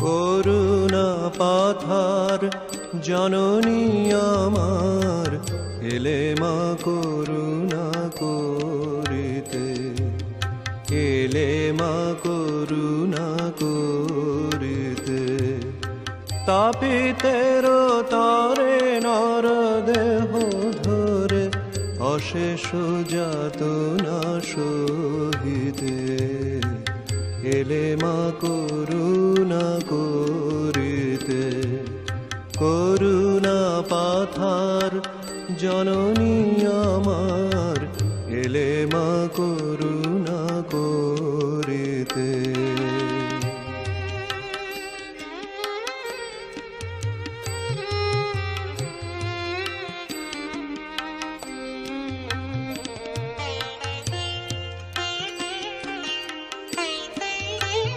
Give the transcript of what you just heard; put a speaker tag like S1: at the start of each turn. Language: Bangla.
S1: করুণা পাথার জননী আমার, এলে মা করুণা করিতে। এলে মা করুণা করিতে। তাপিতের তরে নর দেহ ধরে, অশেষ যাতনা সহিতে গেলে মা করুণা করিতে করুণা পাথার জননী আমার। এলে মা করুণা করিতে।